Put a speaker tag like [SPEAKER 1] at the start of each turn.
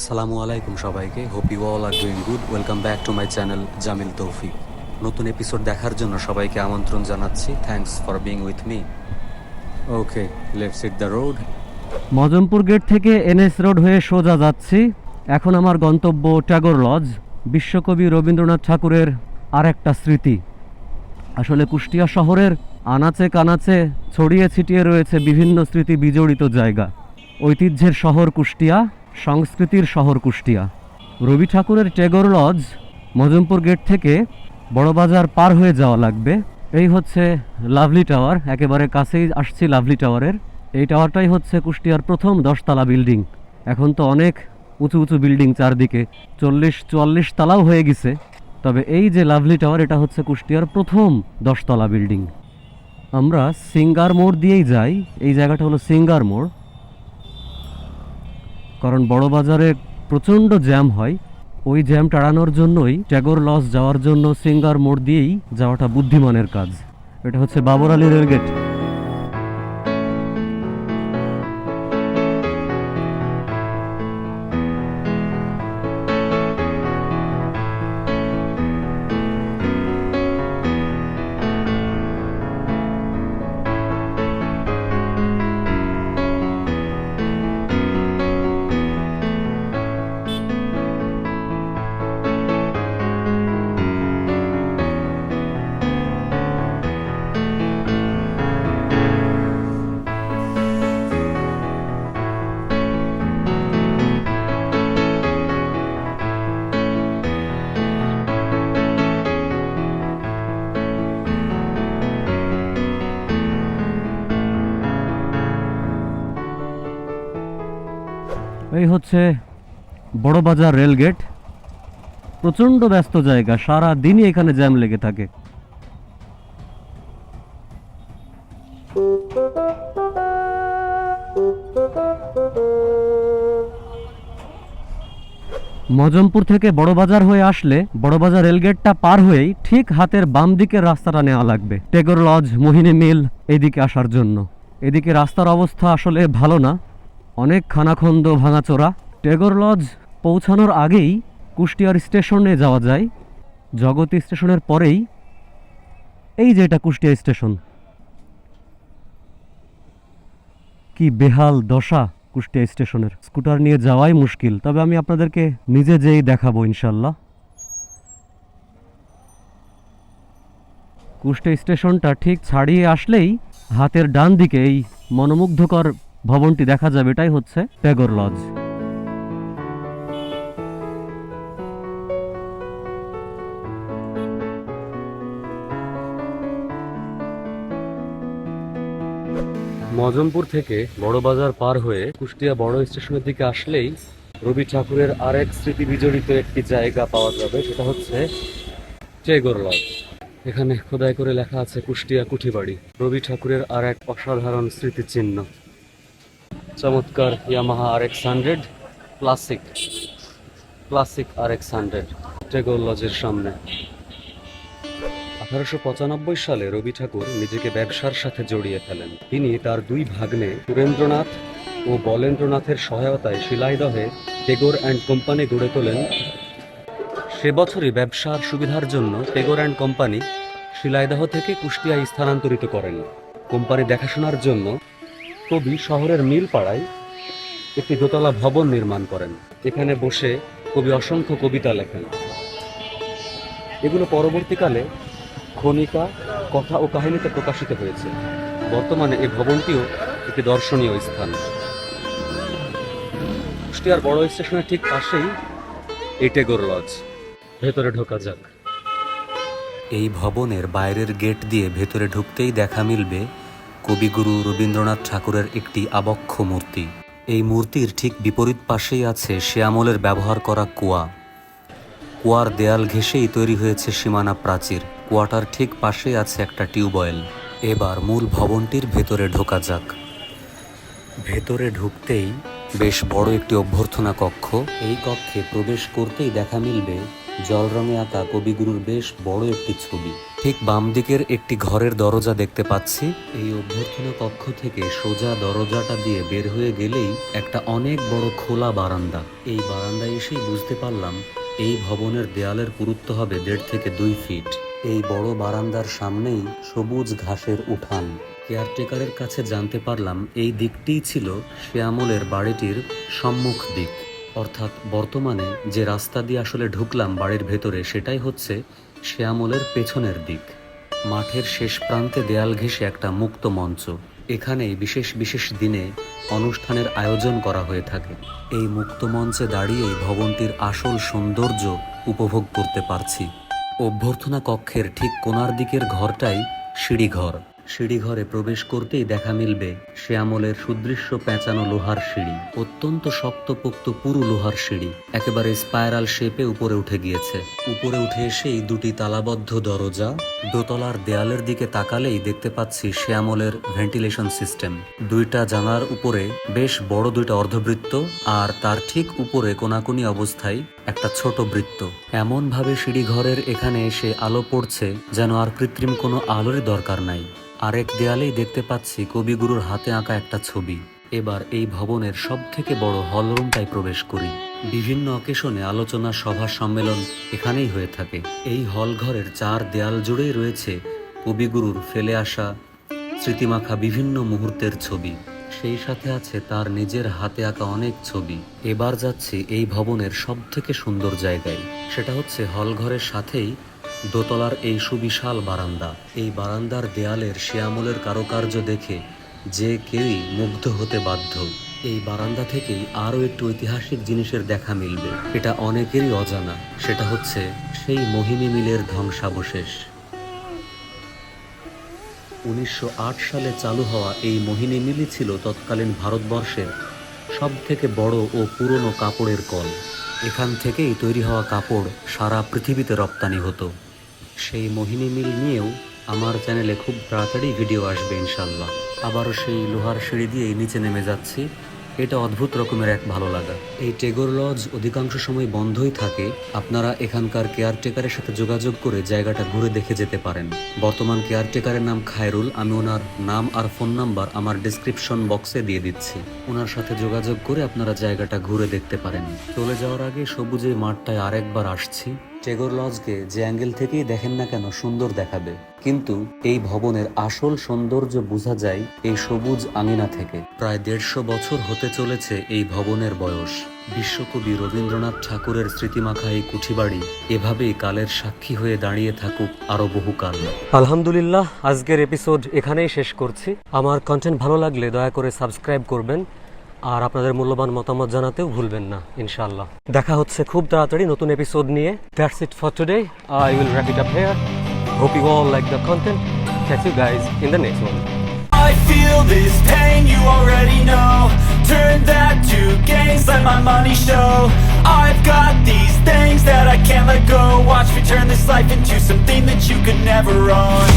[SPEAKER 1] আসসালামু আলাইকুম সবাইকে। Hope you all are doing good welcome back to my channel Jamil Toufiq নতুন episode দেখার জন্য সবাইকে আমন্ত্রণ জানাচ্ছি। Thanks for being with me okay let's hit the road
[SPEAKER 2] Mojompur gate থেকে এনএস রোড হয়ে সোজা যাচ্ছি। এখন আমার গন্তব্য ট্যাগর লজ, বিশ্বকবি রবীন্দ্রনাথ ঠাকুরের আর একটা স্মৃতি। আসলে কুষ্টিয়া শহরের আনাচে কানাচে, ছড়িয়ে ছিটিয়ে রয়েছে বিভিন্ন স্মৃতি বিজড়িত জায়গা। ঐতিহ্যের শহর কুষ্টিয়া। সংস্কৃতির শহর কুষ্টিয়া। রবি ঠাকুরের টেগর লজ মজমপুর গেট থেকে বড়বাজার পার হয়ে যাওয়া লাগবে। এই হচ্ছে লাভলি টাওয়ার, একেবারে কাছেই আসছি লাভলি টাওয়ারের। এই টাওয়ারটাই হচ্ছে কুষ্টিয়ার প্রথম দশতলা বিল্ডিং। এখন তো অনেক উঁচু উঁচু বিল্ডিং চারদিকে, চল্লিশ চুয়াল্লিশ তালাও হয়ে গেছে। তবে এই যে লাভলি টাওয়ার, এটা হচ্ছে কুষ্টিয়ার প্রথম দশতলা বিল্ডিং। আমরা সিঙ্গার মোড় দিয়েই যাই, এই জায়গাটা হলো সিঙ্গার মোড়। কারণ বড় বাজারে প্রচণ্ড জ্যাম হয়। ওই জ্যাম টাড়ানোর জন্যই ট্যাগর লস যাওয়ার জন্য সিঙ্গার মোড় দিয়েই যাওয়াটা বুদ্ধিমানের কাজ। এটা হচ্ছে বাবর আলী রেলগেট। এই হচ্ছে বড় বাজার রেলগেট। প্রচণ্ড ব্যস্ত জায়গা, সারা দিনই এখানে জ্যাম লেগে থাকে। মজমপুর থেকে বড়বাজার হয়ে আসলে বড়বাজার রেলগেটটা পার হয়েই ঠিক হাতের বাম দিকের রাস্তাটা নেওয়া লাগবে। টেগর লজ, মোহিনী মিল এদিকে আসার জন্য। এদিকে রাস্তার অবস্থা আসলে ভালো না। অনেক খানাখন্দ ভাঙাচোরা। টেগর লজ পৌঁছানোর আগেই কুষ্টিয়ার স্টেশনে যাওয়া যায়। জগতী স্টেশনের পরেই এই যে এটা কুষ্টিয়া স্টেশন। কি বেহাল দশা কুষ্টিয়া স্টেশনের। স্কুটার নিয়ে যাওয়াই মুশকিল, তবে আমি আপনাদেরকে নিজে যেই দেখাবো ইনশাল্লাহ। কুষ্টিয়া স্টেশনটা ঠিক ছাড়িয়ে আসলেই হাতের ডান দিকে এই মনোমুগ্ধকর ভবনটি দেখা যাবে, এটাই হচ্ছে ট্যাগর লজ মজমপুর থেকে বড়বাজার পার হয়ে কুষ্টিয়া বড় স্টেশনের দিকে আসলেই রবি ঠাকুরের আরেক স্মৃতি বিজড়িত একটি জায়গা পাওয়া যাবে, সেটা হচ্ছে টেগর লজ এখানে খোদাই করে লেখা আছে কুষ্টিয়া কুঠিবাড়ি। রবি ঠাকুরের আর এক অসাধারণ স্মৃতিচিহ্ন। চমৎকার Yamaha R X hundred classic classic R X hundred Tagore লজের সামনে। আঠারোশো পঁচানব্বই সালে রবি ঠাকুর নিজেকে ব্যবসার সাথে জড়িয়ে ফেলেন। তিনি তার দুই ভাগ্নে সুরেন্দ্রনাথ ও বলেন্দ্রনাথের সহায়তায় শিলাইদহে টেগোর অ্যান্ড কোম্পানি গড়ে তোলেন। সে বছরই ব্যবসার সুবিধার জন্য টেগোর অ্যান্ড কোম্পানি শিলাইদহ থেকে কুষ্টিয়ায় স্থানান্তরিত করেন। কোম্পানি দেখাশোনার জন্য কবি শহরের মিলপাড়ায় একটি দোতলা ভবন নির্মাণ করেন। এখানে বসে কবি অসংখ্য কবিতা লেখেন। এগুলো পরবর্তীকালে খনিকা, কথা ও কাহিনীতে প্রকাশিত হয়েছে। বর্তমানে এই ভবনটিও একটি দর্শনীয় স্থান। কুষ্টিয়ার বড় স্টেশনের ঠিক পাশেই এই টেগোর লজ ভেতরে ঢোকা যাক।
[SPEAKER 1] এই ভবনের বাইরের গেট দিয়ে ভেতরে ঢুকতেই দেখা মিলবে কবিগুরু রবীন্দ্রনাথ ঠাকুরের একটি আবক্ষ মূর্তি। এই মূর্তির ঠিক বিপরীত পাশেই আছে সে আমলের ব্যবহার করা কুয়া। কুয়ার দেয়াল ঘেঁষেই তৈরি হয়েছে সীমানা প্রাচীর। কুয়াটার ঠিক পাশেই আছে একটা টিউবওয়েল। এবার মূল ভবনটির ভেতরে ঢোকা যাক। ভেতরে ঢুকতেই বেশ বড় একটি অভ্যর্থনা কক্ষ। এই কক্ষে প্রবেশ করতেই দেখা মিলবে জল রঙে আঁকা কবিগুরুর বেশ বড় একটি ছবি। ঠিক বাম দিকের একটি ঘরের দরজা দেখতে পাচ্ছি। এই অভ্যর্থনা কক্ষ থেকে সোজা দরজাটা দিয়ে বের হয়ে গেলেই একটা অনেক বড় খোলা বারান্দা। এই বারান্দায় এসেই বুঝতে পারলাম, এই ভবনের দেয়ালের পুরুত্ব হবে দেড় থেকে দুই ফিট। এই বড় বারান্দার সামনেই সবুজ ঘাসের উঠান। কেয়ারটেকারের কাছে জানতে পারলাম, এই দিকটিই ছিল শ্যামলের বাড়িটির সম্মুখ দিক। অর্থাৎ বর্তমানে যে রাস্তা দিয়ে আসলে ঢুকলাম বাড়ির ভেতরে, সেটাই হচ্ছে শ্যামলের পেছনের দিক। মাঠের শেষ প্রান্তে দেয়াল ঘেঁষে একটা মুক্ত মঞ্চ। এখানেই বিশেষ বিশেষ দিনে অনুষ্ঠানের আয়োজন করা হয়ে থাকে। এই মুক্ত মঞ্চে দাঁড়িয়েই ভবনটির আসল সৌন্দর্য উপভোগ করতে পারছি। অভ্যর্থনা কক্ষের ঠিক কোনার দিকের ঘরটাই সিঁড়িঘর। সিঁড়িঘরে প্রবেশ করতেই দেখা মিলবে শ্যামলের সুদৃশ্য পেঁচানো লোহার সিঁড়ি। অত্যন্ত শক্তপোক্ত পুরু লোহার সিঁড়ি। একেবারে স্পাইরাল শেপে উপরে উঠে গিয়েছে। উপরে উঠে এসেই দুটি তালাবদ্ধ দরজা, দোতলার দেয়ালের দিকে তাকালেই দেখতে পাচ্ছি শ্যামলের ভেন্টিলেশন সিস্টেম। দুইটা জানার উপরে বেশ বড় দুইটা অর্ধবৃত্ত আর তার ঠিক উপরে কোনাকুনি অবস্থায় একটা ছোট বৃত্ত। এমন ভাবে সিঁড়িঘরের এখানে এসে আলো পড়ছে যেন আর কৃত্রিম কোনো আলোরই দরকার নাই। আরেক দেয়ালেই দেখতে পাচ্ছি কবিগুরুর হাতে আঁকা একটা ছবি। এবার এই ভবনের সব থেকে বড় হলরুমটাই প্রবেশ করি। বিভিন্ন অকেশনে আলোচনা সভা সম্মেলন এখানেই হয়ে থাকে। এই হল ঘরের চার দেয়াল জুড়েই রয়েছে কবিগুরুর ফেলে আসা, স্মৃতিমাখা বিভিন্ন মুহূর্তের ছবি। সেই সাথে আছে তার নিজের হাতে আঁকা অনেক ছবি। এবার যাচ্ছি এই ভবনের সব থেকে সুন্দর জায়গায়। সেটা হচ্ছে হলঘরের সাথেই দোতলার এই সুবিশাল বারান্দা। এই বারান্দার দেয়ালের শ্যামলের কারুকার্য দেখে যে কেউই মুগ্ধ হতে বাধ্য। এই বারান্দা থেকেই আরও একটু ঐতিহাসিক জিনিসের দেখা মিলবে। এটা অনেকেরই অজানা। সেটা হচ্ছে সেই মোহিনী মিলের ধ্বংসাবশেষ। উনিশশো আট সালে চালু হওয়া এই মোহিনী মিলি ছিল তৎকালীন ভারতবর্ষের সব থেকে বড় ও পুরনো কাপড়ের কল। এখান থেকেই তৈরি হওয়া কাপড় সারা পৃথিবীতে রপ্তানি হতো। সেই মোহিনী মিল নিয়েও আমার চ্যানেলে খুব তাড়াতাড়ি ভিডিও আসবে ইনশাল্লাহ আবারও সেই লোহার সিঁড়ি দিয়েই নিচে নেমে যাচ্ছি। এটা অদ্ভুত রকমের এক ভালো লাগা। এই টেগোর লজ অধিকাংশ সময় বন্ধই থাকে। আপনারা এখানকার কেয়ারটেকারের সাথে যোগাযোগ করে জায়গাটা ঘুরে দেখে যেতে পারেন। বর্তমান কেয়ারটেকারের নাম খায়রুল। আমি ওনার নাম আর ফোন নাম্বার আমার ডিসক্রিপশন বক্সে দিয়ে দিচ্ছি। ওনার সাথে যোগাযোগ করে আপনারা জায়গাটা ঘুরে দেখতে পারেন। চলে যাওয়ার আগে সবুজের মাঠটায় আরেকবার আসছি। টেগোর লজকে যে অ্যাঙ্গেল থেকেই দেখেন না কেন সুন্দর দেখাবে। কিন্তু এই ভবনের আসল সৌন্দর্য বোঝা যায় এই সবুজ আঙিনা থেকে। প্রায় দেড়শো বছর হতে চলেছে এই ভবনের বয়স। বিশ্বকবি রবীন্দ্রনাথ ঠাকুরের স্মৃতিমাখা এই কুঠিবাড়ি এভাবেই কালের সাক্ষী হয়ে দাঁড়িয়ে থাকুক আরও বহুকাল। আলহামদুলিল্লাহ, আজকের এপিসোড এখানেই শেষ করছি। আমার কন্টেন্ট ভালো লাগলে দয়া করে সাবস্ক্রাইব করবেন। আর আপনাদের মূল্যবান মতামত জানাতেও ভুলবেন না ইনশাআল্লাহ দেখা হচ্ছে খুব তাড়াতাড়ি নতুন এপিসোড নিয়ে that's it for today I will wrap it up here hope you all like the content catch you guys in the next one
[SPEAKER 3] I feel this pain, you already know Turn that to gains, let my money show I've got these things that I can't let go Watch me turn this life into something that you could never own